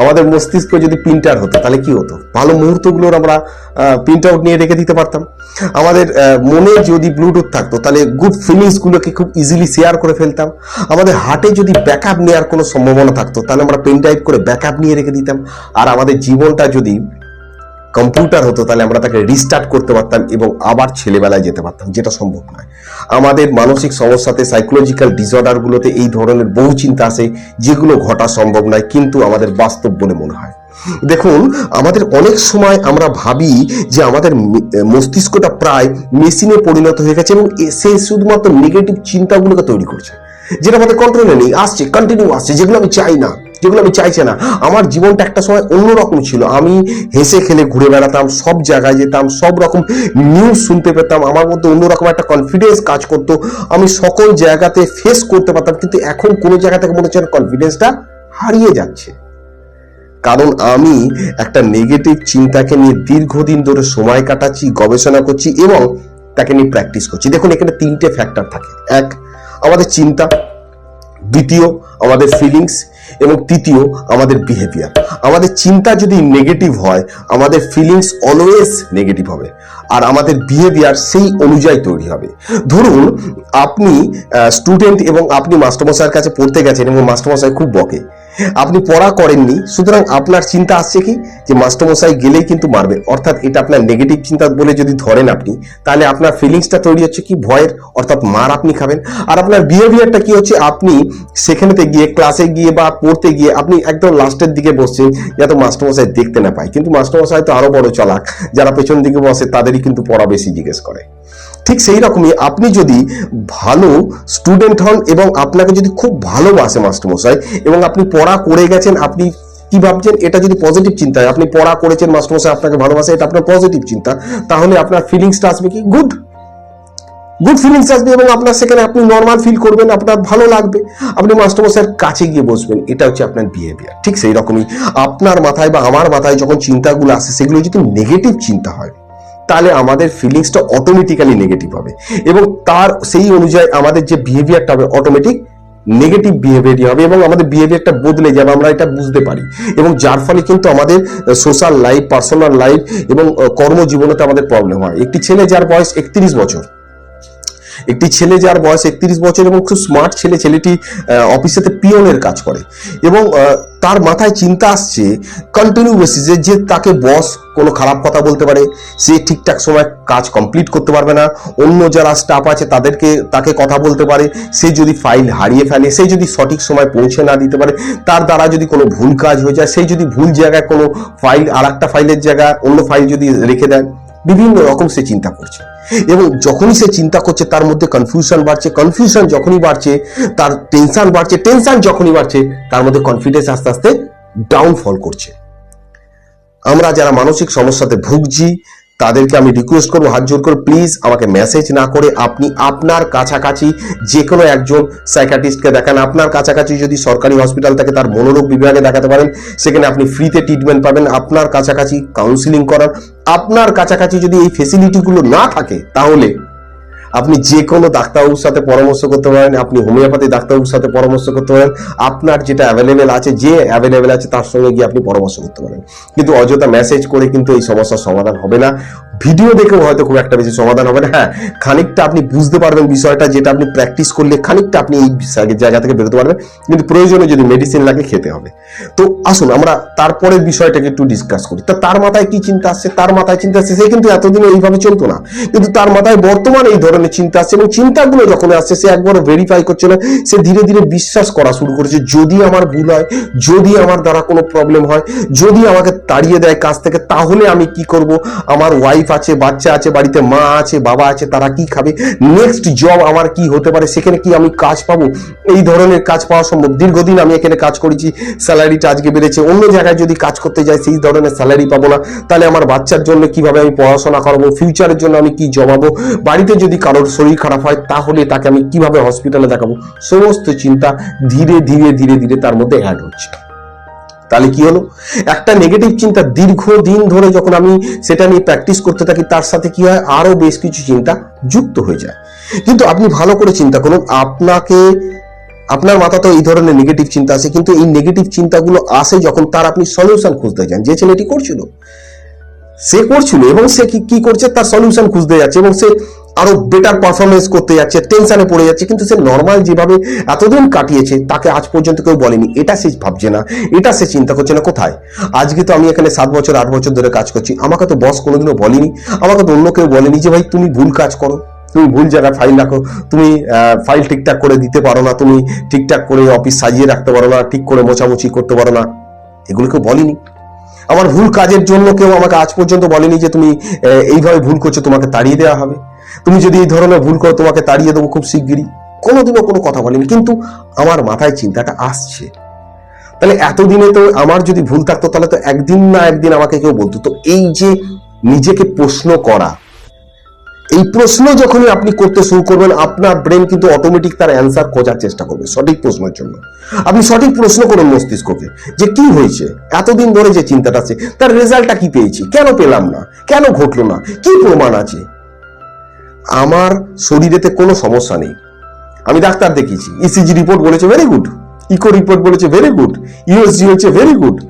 আমাদের মস্তিষ্ক যদি প্রিন্টার হতো, তাহলে কি হতো? ভালো মুহূর্তগুলোর আমরা প্রিন্ট আউট নিয়ে রেখে দিতে পারতাম। আমাদের মনে যদি ব্লুটুথ থাকতো, তাহলে গুড ফিলিংসগুলোকে খুব ইজিলি শেয়ার করে ফেলতাম। আমাদের হার্টে যদি ব্যাকআপ নেওয়ার কোনো সম্ভাবনা থাকতো, তাহলে আমরা পেন ড্রাইভ করে ব্যাকআপ নিয়ে রেখে দিতাম। আর আমাদের জীবনটা যদি কম্পিউটার হতো, তাহলে আমরা তাকে রিস্টার্ট করতে পারতাম এবং আবার ছেলেবেলায় যেতে পারতাম, যেটা সম্ভব নয়। আমাদের মানসিক সমস্যাতে সাইকোলজিক্যাল ডিসঅর্ডারগুলোতে এই ধরনের বহু চিন্তা আসে যেগুলো ঘটা সম্ভব নয়, কিন্তু আমাদের বাস্তব বলে মনে হয়। দেখুন, আমাদের অনেক সময় আমরা ভাবি যে আমাদের মস্তিষ্কটা প্রায় মেশিনে পরিণত হয়ে গেছে এবং সে শুধুমাত্র নেগেটিভ চিন্তাগুলোকে তৈরি করছে। যেটা আমাদের কন্ট্রোলে নেই, আসছে কন্টিনিউ আসছে, যেগুলো আমি চাই না। যেগুলো আমি চাইছি না। আমার জীবনটা একটা সময় অন্যরকম ছিল। আমি হেসে খেলে ঘুরে বেড়াতাম, সব জায়গায় যেতাম, সব রকম নিউজ শুনতে পেতাম। আমার মধ্যে অন্যরকম একটা কনফিডেন্স কাজ করতো। আমি সকল জায়গাতে ফেস করতে পারতাম, কিন্তু এখন কোনো জায়গা থেকে মনে হচ্ছে কনফিডেন্সটা হারিয়ে যাচ্ছে। কারণ আমি একটা নেগেটিভ চিন্তাকে নিয়ে দীর্ঘদিন ধরে সময় কাটাচ্ছি, গবেষণা করছি এবং তাকে নিয়ে প্র্যাকটিস করছি। দেখুন, এখানে তিনটে ফ্যাক্টর থাকে। এক, আমাদের চিন্তা। দ্বিতীয়, আমাদের ফিলিংস এবং তৃতীয়, আমাদের বিহেভিয়ার আমাদের চিন্তা যদি নেগেটিভ হয়, আমাদের ফিলিংস অলওয়েজ নেগেটিভ হবে। আর আমাদের বিহেভিয়ার সেই অনুযায়ী তৈরি হবে। ধরুন, আপনি স্টুডেন্ট এবং আপনি মাস্টারমশাইয়ের কাছে পড়তে গেছেন এবং মাস্টারমশাই খুব বকে। আপনি পড়া করেননি, সুতরাং আপনার চিন্তা আসছে কি? যে মাস্টারমশাই গেলেই কিন্তু মারবে। অর্থাৎ এটা আপনার নেগেটিভ চিন্তা বলে যদি ধরেন আপনি, তাহলে আপনার ফিলিংসটা তৈরি হচ্ছে কি? ভয়ের, অর্থাৎ মার আপনি খাবেন। আর আপনার বিহেভিয়ারটা কি হচ্ছে? আপনি সেখানেতে গিয়ে ক্লাসে গিয়ে বা পড়তে গিয়ে আপনি একদম লাস্টের দিকে বসছেন যাতে মাস্টারমশাই দেখতে না পায়। কিন্তু মাস্টারমশাই তো আরও বড় চালাক, যারা পেছন দিকে বসে তাদেরই কিন্তু পড়া বেশি জিজ্ঞেস করে। ঠিক সেই রকমই আপনি যদি ভালো স্টুডেন্ট হন এবং আপনাকে যদি খুব ভালোবাসে মাস্টারমশাই, এবং আপনি পড়া করে গেছেন, আপনি কি ভাবছেন? এটা যদি পজিটিভ চিন্তা আপনি পড়া করেছেন, মাস্টারমশাই আপনাকে ভালোবাসে, এটা আপনার পজিটিভ চিন্তা, তাহলে আপনার ফিলিংসটা আসবে কি? গুড গুড ফিলিংস আসবে এবং আপনার সেখানে আপনি নর্মাল ফিল করবেন, আপনার ভালো লাগবে। আপনি মাস্টারমশাইয়ের কাছে গিয়ে বসবেন। এটা হচ্ছে আপনার বিহেভিয়ার ঠিক সেই রকমই আপনার মাথায় বা আমার মাথায় যখন চিন্তাগুলো আসে, সেগুলো যদি নেগেটিভ চিন্তা হয়, তাহলে আমাদের ফিলিংসটা অটোমেটিক্যালি নেগেটিভ হবে। এবং তার সেই অনুযায়ী আমাদের যে বিহেভিয়ারটা হবে অটোমেটিক নেগেটিভ বিহেভিয়ারই হবে এবং আমাদের বিহেভিয়ারটা বদলে যাবে, আমরা এটা বুঝতে পারি। এবং যার ফলে কিন্তু আমাদের সোশ্যাল লাইফ পার্সোনাল লাইফ এবং কর্মজীবনেতে আমাদের প্রবলেম হয়। একটি ছেলে যার বয়স একত্রিশ বছর একটি ছেলে যার বয়স একত্রিশ বছর এবং খুব স্মার্ট ছেলে, ছেলেটি অফিসেতে পিয়নের কাজ করে এবং তার মাথায় চিন্তা আসছে কন্টিনিউ বেসিসে যে তাকে বস কোনো খারাপ কথা বলতে পারে, সে ঠিকঠাক সময় কাজ কমপ্লিট করতে পারবে না, অন্য যারা স্টাফ আছে তাদেরকে, তাকে কথা বলতে পারে, সে যদি ফাইল হারিয়ে ফেলে, সে যদি সঠিক সময় পৌঁছে না দিতে পারে, তার দ্বারা যদি কোনো ভুল কাজ হয়ে যায় সেই যদি ভুল জায়গায় কোনো ফাইল আর একটা ফাইলের জায়গায় অন্য ফাইল যদি রেখে দেয়, বিভিন্ন রকম সে চিন্তা করছে। এবং যখনই সে চিন্তা করছে, তার মধ্যে কনফিউশন বাড়ছে। কনফিউশন যখনই বাড়ছে, তার টেনশন বাড়ছে টেনশন যখনই বাড়ছে, তার মধ্যে কনফিডেন্স আস্তে আস্তে ডাউনফল করছে। আমরা যারা মানসিক সমস্যাতে ভুগছি, তাদেরকে আমি রিকোয়েস্ট করব, হাত জোর করে প্লিজ আমাকে মেসেজ না করে আপনি আপনার কাছাকাছি যে কোনো একজন সাইকাটিস্টকে দেখান। আপনার কাছাকাছি যদি সরকারি হসপিটাল থাকে তার মনোরোগ বিভাগে দেখাতে পারেন, সেখানে আপনি ফ্রিতে ট্রিটমেন্ট পাবেন। আপনার কাছাকাছি কাউন্সিলিং করার আপনার কাছাকাছি যদি এই ফেসিলিটিগুলো না থাকে, তাহলে আপনি যে কোনো ডাক্তারবাবুর সাথে পরামর্শ করতে পারেন, আপনি হোমিওপ্যাথি ডাক্তারবাবুর সাথে পরামর্শ করতে পারেন, আপনার যেটা অ্যাভেলেবেল আছে, যে অ্যাভেলেবেল আছে, তার সঙ্গে গিয়ে আপনি পরামর্শ করতে পারেন। কিন্তু অযথা মেসেজ করে কিন্তু এই সমস্যার সমাধান হবে না। ভিডিও দেখেও হয়তো খুব একটা বেশি সমাধান হবে না। হ্যাঁ খানিকটা আপনি বুঝতে পারবেন বিষয়টা, যেটা আপনি প্র্যাকটিস করলে খানিকটা আপনি এই জায়গা থেকে বেরোতে পারবেন। কিন্তু প্রয়োজনে যদি মেডিসিন লাগে, খেতে হবে। তো আসুন, আমরা তারপরের বিষয়টাকে একটু ডিসকাস করি। তা তার মাথায় কি চিন্তা আসছে? তার মাথায় চিন্তা আসছে, সে কিন্তু এতদিন এইভাবে চলতো না। কিন্তু তার মাথায় বর্তমানে এই ধরনের চিন্তা আসছে এবং চিন্তাগুলো যখন আসছে, সে একবার ভেরিফাই করছে না। সে ধীরে ধীরে বিশ্বাস করা শুরু করেছে, যদি আমার ভুল হয়, যদি আমার দ্বারা কোনো প্রবলেম হয়, যদি আমাকে তাড়িয়ে দেয় কাজ থেকে, তাহলে আমি কি করব? আমার ওয়াইফ আছে, বাচ্চা আছে, বাড়িতে মা আছে, বাবা আছে, তারা কি খাবে? নেক্সট জব আমার কি হতে পারে? সেখানে কি আমি কাজ পাবো? এই ধরনের কাজ পাওয়া সম্ভব। দীর্ঘদিন আমি এখানে কাজ করেছি স্যালারিটা আজকে বেড়েছে। অন্য জায়গায় যদি কাজ করতে যাই, সেই ধরনের স্যালারি পাবো না। তাহলে আমার বাচ্চার জন্য কীভাবে আমি পড়াশোনা করব? ফিউচারের জন্য আমি কি জমাবো? বাড়িতে যদি কারোর শরীর খারাপ হয়, তাহলে তাকে আমি কীভাবে হসপিটালে দেখাবো? সমস্ত চিন্তা ধীরে ধীরে ধীরে ধীরে তার মধ্যে অ্যাড হচ্ছে। তাহলে কি হলো? একটা নেগেটিভ চিন্তা দীর্ঘদিন ধরে যখন আমি সেটা নিয়ে প্র্যাকটিস করতে থাকি, তার সাথে কি হয়? আরও বেশ কিছু চিন্তা যুক্ত হয়ে যায়। কিন্তু আপনি ভালো করে চিন্তা করুন, আপনাকে, আপনার মাথা তো এই ধরনের নেগেটিভ চিন্তা আছে কিন্তু এই নেগেটিভ চিন্তাগুলো আসে যখন তার আপনি সলিউশন খুঁজতে যান। যে ছেলেটি করছিল, সে করছিল এবং সে কি করছে? তার সলিউশন খুঁজতে যাচ্ছে এবং সে আরও বেটার পারফরমেন্স করতে যাচ্ছে টেনশনে পড়ে যাচ্ছে, কিন্তু সে নর্মাল যেভাবে এতদিন কাটিয়েছে, তাকে আজ পর্যন্ত কেউ বলেনি। এটা সে ভাবছে না, এটা সে চিন্তা করছে না, কোথায়? আজকে তো আমি এখানে সাত বছর, আট বছর ধরে কাজ করছি, আমাকে তো বস কোনোদিনও বলেনি, আমাকে তো অন্য কেউ বলেনি যে, ভাই, তুমি ভুল কাজ করো, তুমি ভুল জায়গায় ফাইল রাখো, তুমি ফাইল ঠিকঠাক করে দিতে পারো না, তুমি ঠিকঠাক করে অফিস সাজিয়ে রাখতে পারো না, ঠিক করে মোছামুছি করতে পারো না। এগুলো কেউ বলেনি। আমার ভুল কাজের জন্য কেউ আমাকে আজ পর্যন্ত বলেনি যে, তুমি এইভাবে ভুল করছ, তোমাকে তাড়িয়ে দেওয়া হবে। তুমি যদি এই ধরনের ভুল করো তোমাকে তাড়িয়ে দেবো খুব শিগগিরই। কোনোদিনও কোনো কথা বলেনি, কিন্তু আমার মাথায় চিন্তাটা আসছে। তাহলে এতদিনে তো আমার যদি ভুল থাকতো, তাহলে তো একদিন না একদিন আমাকে কেউ বলতো। তো এই যে নিজেকে প্রশ্ন করা, এই প্রশ্ন যখনই আপনি করতে শুরু করবেন, আপনার ব্রেন কিন্তু অটোমেটিক তার অ্যান্সার খোঁজার চেষ্টা করবে, সঠিক প্রশ্নের জন্য। আপনি সঠিক প্রশ্ন করুন মস্তিষ্ককে, যে কি হয়েছে, এতদিন ধরে যে চিন্তাটা আছে, তার রেজাল্টটা কি পেয়েছি, কেন পেলাম না, কেন ঘটলো না, কি প্রমাণ আছে? আমার শরীরেতে কোনো সমস্যা নেই। আমি ডাক্তার দেখিয়েছি। ইসিজি রিপোর্ট বলেছে ভেরি গুড ইকো রিপোর্ট বলেছে ভেরি গুড ইউএসজি হয়েছে ভেরি গুড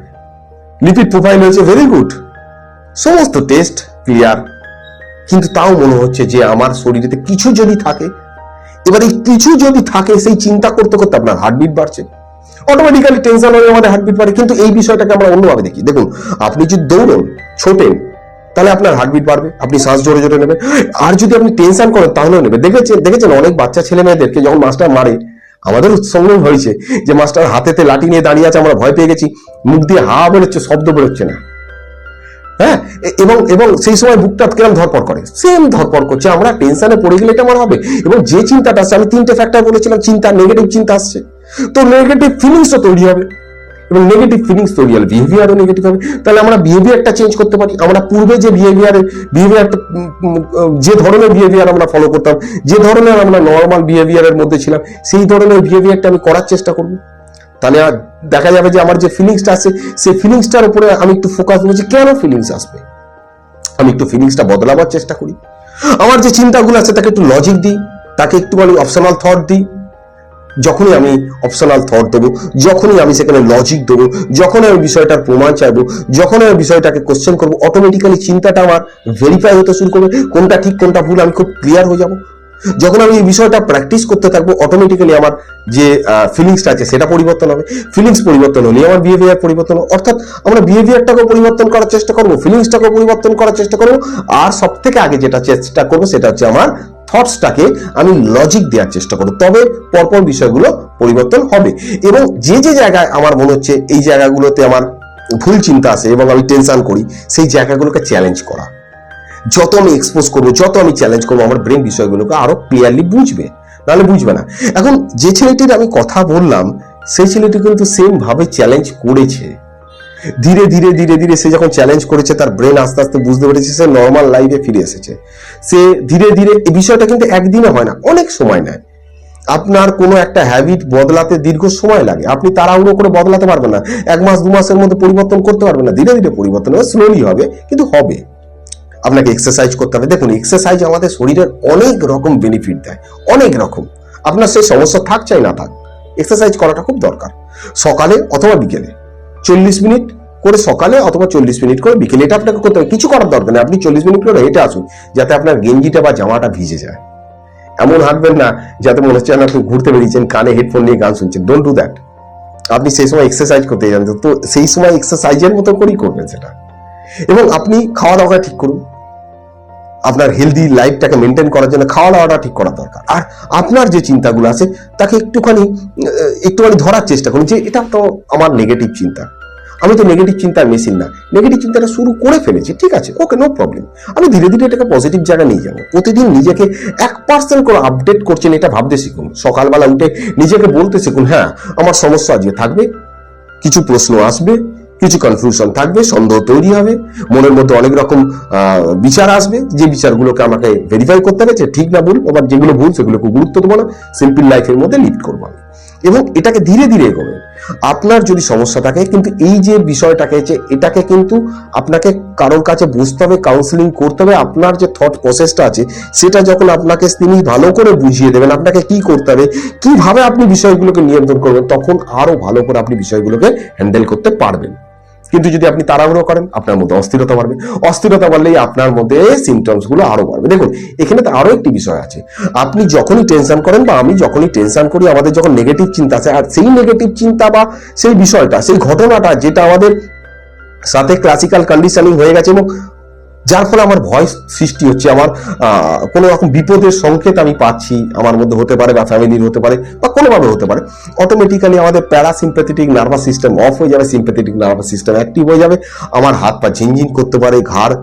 লিপিড প্রোফাইল হয়েছে ভেরি গুড সমস্ত টেস্ট ক্লিয়ার কিন্তু তাও মনে হচ্ছে যে আমার শরীরেতে কিছু যদি থাকে, এবার এই কিছু যদি থাকে, সেই চিন্তা করতে করতে আপনার হার্টবিট বাড়ছে। অটোমেটিক্যালি টেনশন হয়ে আমাদের হার্টবিট বাড়ে। কিন্তু এই বিষয়টাকে আমরা অন্যভাবে দেখি। দেখুন, আপনি যদি দৌড়ন, ছোটেন তাহলে আপনার হার্টবিট বাড়বে, আপনি শ্বাস জোরে জোরে নেবেন। আর যদি আপনি টেনশন করেন, তাহলেও নেবে দেখেছেন দেখেছেন অনেক বাচ্চা ছেলে মেয়েদেরকে যখন মাস্টার মারে, আমাদের সঙ্গে হয়েছে যে মাস্টার হাতেতে লাঠি নিয়ে দাঁড়িয়ে আছে, আমরা ভয় পেয়ে গেছি। মুখ দিয়ে হা বেরোচ্ছে, শব্দ বেরোচ্ছে না। হ্যাঁ? এবং এবং সেই সময় বুকটা কিরম ধরপড় করে? সেম ধরপড় করছে। আমরা টেনশনে পড়ে গেলে এটা আমার হবে। এবং যে চিন্তাটা আসছে, আমি তিনটে ফ্যাক্টর বলেছিলাম, চিন্তা নেগেটিভ চিন্তা আসছে। তো নেগেটিভ ফিলিংসও তৈরি হবে। এবং নেগেটিভ ফিলিংস তৈরি হলে বিহেভিয়ারও নেগেটিভ হবে। তাহলে আমরা বিহেভিয়ারটা চেঞ্জ করতে পারি। আমরা পূর্বে যে বিহেভিয়ার বিহেভিয়ার যে ধরনের বিহেভিয়ার আমরা ফলো করতাম, যে ধরনের আমরা নর্মাল বিহেভিয়ারের মধ্যে ছিলাম, সেই ধরনের বিহেভিয়ারটা আমি করার চেষ্টা করব। তাহলে আর দেখা যাবে যে আমার যে ফিলিংসটা আছে, সেই ফিলিংসটার উপরে আমি একটু ফোকাস যে কেন ফিলিংস আসবে। আমি একটু ফিলিংসটা বদলাবার চেষ্টা করি। আমার যে চিন্তাগুলো আছে, তাকে একটু লজিক দিই, তাকে একটুখানি অপশনাল থট দিই। যখনই আমি অপশনাল থট দেবো, যখনই আমি সেখানে লজিক দেবো, যখনই আমি বিষয়টার প্রমাণ চাইব, যখনই আমি বিষয়টাকে কোশ্চেন করব অটোমেটিক্যালি চিন্তাটা আমার ভেরিফাই হতে শুরু করবে, কোনটা ঠিক, কোনটা ভুল, আমি খুব ক্লিয়ার হয়ে যাব। যখন আমি এই বিষয়টা প্র্যাকটিস করতে থাকব অটোমেটিক্যালি আমার যে ফিলিংসটা আছে, সেটা পরিবর্তন হবে। ফিলিংস পরিবর্তন হলে আমার বিহেভিয়ার পরিবর্তন হবে। অর্থাৎ আমরা বিহেভিয়ারটাকেও পরিবর্তন করার চেষ্টা করব ফিলিংসটাকেও পরিবর্তন করার চেষ্টা করব, আর সব থেকে আগে যেটা চেষ্টা করব, সেটা হচ্ছে আমার থটসটাকে আমি লজিক দেওয়ার চেষ্টা করব। তবে পরপর বিষয়গুলো পরিবর্তন হবে। এবং যে যে জায়গায় আমার মনে হচ্ছে এই জায়গাগুলোতে আমার ভুল চিন্তা আছে এবং আমি টেনশন করি, সেই জায়গাগুলোকে চ্যালেঞ্জ করা। যত আমি এক্সপোজ করব, যত আমি চ্যালেঞ্জ করব, আমার ব্রেন বিষয়গুলোকে আরও ক্লিয়ারলি বুঝবে। নাহলে বুঝবে না। এখন যে ছেলেটির আমি কথা বললাম, সেই ছেলেটি কিন্তু সেম ভাবে চ্যালেঞ্জ করেছে। ধীরে ধীরে ধীরে ধীরে সে যখন চ্যালেঞ্জ করেছে, তার ব্রেন আস্তে আস্তে বুঝতে পেরেছে, সে নর্মাল লাইফে ফিরে এসেছে। সে ধীরে ধীরে এই বিষয়টা কিন্তু একদিনে হয় না, অনেক সময় নেয়। আপনার কোনো একটা হ্যাবিট বদলাতে দীর্ঘ সময় লাগে। আপনি তাড়াহুড়ো করে বদলাতে পারবেন না। এক মাস, দু মাসের মধ্যে পরিবর্তন করতে পারবেন না। ধীরে ধীরে পরিবর্তন হবে স্লোলি হবে, কিন্তু হবে। আপনাকে এক্সারসাইজ করতে হবে। দেখুন এক্সারসাইজ আমাদের শরীরের অনেক রকম বেনিফিট দেয়। অনেক রকম। আপনার সেই সমস্যা থাক চাই না থাক। এক্সারসাইজ করাটা খুব দরকার। সকালে অথবা বিকেলে। চল্লিশ মিনিট করে সকালে অথবা চল্লিশ মিনিট করে বিকেলে, এটা আপনাকে করতে হবে। কিছু করার দরকার নেই। আপনি চল্লিশ মিনিট করে হেঁটে আসুন যাতে আপনার গেঞ্জিটা বা জামাটা ভিজে যায়। এমন হাঁটবেন না, যাতে মনে হচ্ছে আপনি ঘুরতে বেরিয়েছেন, কানে হেডফোন নিয়ে গান শুনছেন। ডোন্ট ডু দ্যাট আপনি সেই সময় এক্সারসাইজ করতে যান তো সেই সময় এক্সারসাইজের মতো করেই করবেন সেটা। এবং আপনি খাওয়া দাওয়া ঠিক করুন। আপনার হেলদি লাইফটাকে মেনটেন করার জন্য খাওয়া দাওয়াটা ঠিক করা দরকার। আর আপনার যে চিন্তাগুলো আছে, তাকে একটুখানি একটুখানি ধরার চেষ্টা করুন যে এটা তো আমার নেগেটিভ চিন্তা। আমি তো নেগেটিভ চিন্তার মেশিন না। নেগেটিভ চিন্তাটা শুরু করে ফেলেছি, ঠিক আছে ওকে নো প্রবলেম আমি ধীরে ধীরে এটাকে পজিটিভ জায়গায় নিয়ে যাব। প্রতিদিন নিজেকে এক পার্সেন্ট করে আপডেট করছেন এটা ভাবতে শিখুন। সকালবেলা উঠে নিজেকে বলতে শিখুন হ্যাঁ আমার সমস্যা আজকে থাকবে, কিছু প্রশ্ন আসবে কিছু কনফিউশন থাকবে, সন্দেহ তৈরি হবে, মনের মধ্যে অনেক রকম বিচার আসবে, যে বিচারগুলোকে আমাকে ভেরিফাই করতে হবে যে ঠিক না ভুল, আবার যেগুলো ভুল সেগুলোকে গুরুত্ব দেবো না সিম্পল লাইফের মধ্যে লিড করব আমি। এবং এটাকে ধীরে ধীরে এগোবেন আপনার যদি সমস্যা থাকে, কিন্তু এই যে বিষয়টাকে, যে এটাকে কিন্তু আপনাকে কারোর কাছে বুঝতে হবে কাউন্সিলিং করতে হবে, আপনার যে থট প্রসেসটা আছে, সেটা যখন আপনাকে তিনি ভালো করে বুঝিয়ে দেবেন, আপনাকে কি করতে হবে, কীভাবে আপনি বিষয়গুলোকে নিয়ন্ত্রণ করবেন, তখন আরও ভালো করে আপনি বিষয়গুলোকে হ্যান্ডেল করতে পারবেন। কিন্তু যদি আপনি তাড়াহুড়ো করেন, আপনার মধ্যে অস্থিরতা বাড়বে। অস্থিরতা বাড়লেই আপনার মধ্যে সিমটমসগুলো আরও বাড়বে। দেখুন, এখানে তো আরও একটি বিষয় আছে। আপনি যখনই টেনশন করেন বা আমি যখনই টেনশন করি, আমাদের যখন নেগেটিভ চিন্তা আছে, আর সেই নেগেটিভ চিন্তা বা সেই বিষয়টা, সেই ঘটনাটা যেটা আমাদের সাথে ক্লাসিক্যাল কন্ডিশনিং হয়ে গেছে এবং যার ফলে আমার ভয় সৃষ্টি হচ্ছে, আমার কোনো রকম বিপদের সংকেত আমি পাচ্ছি, আমার মধ্যে হতে পারে বা ফ্যামিলির হতে পারে বা কোনোভাবে হতে পারে। অটোমেটিক্যালি আমাদের প্যারাসিম্প্যাথেটিক নার্ভাস সিস্টেম অফ হয়ে যাবে সিম্প্যাথেটিক নার্ভাস সিস্টেম অ্যাক্টিভ হয়ে যাবে, আমার হাত পা ঝিনঝিন করতে পারে, ঘাড়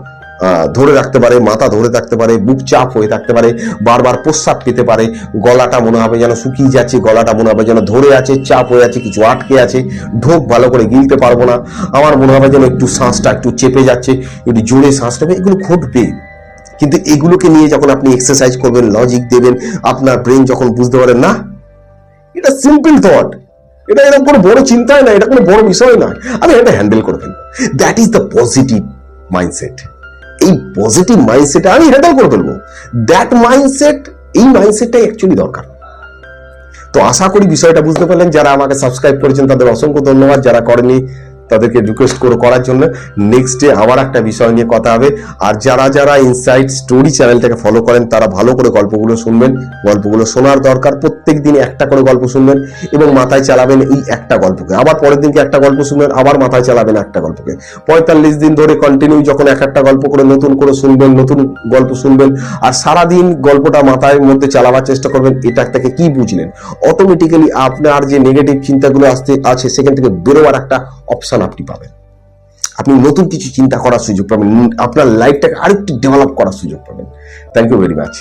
ধরে রাখতে পারে, মাথা ধরে থাকতে পারে, বুক চাপ হয়ে থাকতে পারে, বারবার প্রস্রাব পেতে পারে, গলাটা মনে হবে যেন শুকিয়ে যাচ্ছে, গলাটা মনে হবে যেন ধরে আছে, চাপ হয়ে আছে, কিছু আটকে আছে, ঢোক ভালো করে গিলতে পারব না, আমার মনে হবে যেন একটু শ্বাসটা একটু চেপে যাচ্ছে, একটু জোরে শ্বাস নেবে, এগুলো ঘটবে। কিন্তু এগুলোকে নিয়ে যখন আপনি এক্সারসাইজ করবেন লজিক দেবেন, আপনার ব্রেন যখন বুঝতে পারেন না, এটা সিম্পল থট এটা এরকম কোনো বড় চিন্তাই না, এটা কোনো বড় বিষয় নয় আমি এটা হ্যান্ডেল করবেন that is the positive mindset এই পজিটিভ মাইন্ডসেট আমি হ্যান্ডেল করে ফেলব। দ্যাট মাইন্ডসেট এই মাইন্ডসেটটাই অ্যাকচুয়ালি দরকার। তো আশা করি বিষয়টা বুঝতে পারলেন। যারা আমাকে সাবস্ক্রাইব করেছেন, তাদের অসংখ্য ধন্যবাদ। যারা করেনি তাদেরকে রিকোয়েস্ট করে করার জন্য নেক্সট ডে আবার একটা বিষয় নিয়ে কথা হবে। আর যারা যারা ইনসাইট স্টোরি চ্যানেলটাকে ফলো করেন, তারা ভালো করে গল্পগুলো শুনবেন। গল্পগুলো শোনার দরকার প্রত্যেক দিন একটা করে গল্প শুনবেন এবং মাথায় চালাবেন এই একটা গল্পকে। আবার পরের দিনকে একটা গল্প শুনবেন, আবার মাথায় চালাবেন একটা গল্পকে। পঁয়তাল্লিশ দিন ধরে কন্টিনিউ যখন এক একটা গল্প করে নতুন করে শুনবেন, নতুন গল্প শুনবেন, আর সারাদিন গল্পটা মাথায় মধ্যে চালাবার চেষ্টা করবেন, এটা থেকে কি বুঝলেন? অটোমেটিক্যালি আপনার যে নেগেটিভ চিন্তাগুলো আসতে আছে, সেখান থেকে বেরোবার একটা অপশন আপনি পাবেন। আপনি নতুন কিছু চিন্তা করার সুযোগ পাবেন, আপনার লাইফটাকে আরেকটু ডেভেলপ করার সুযোগ পাবেন। Thank you very much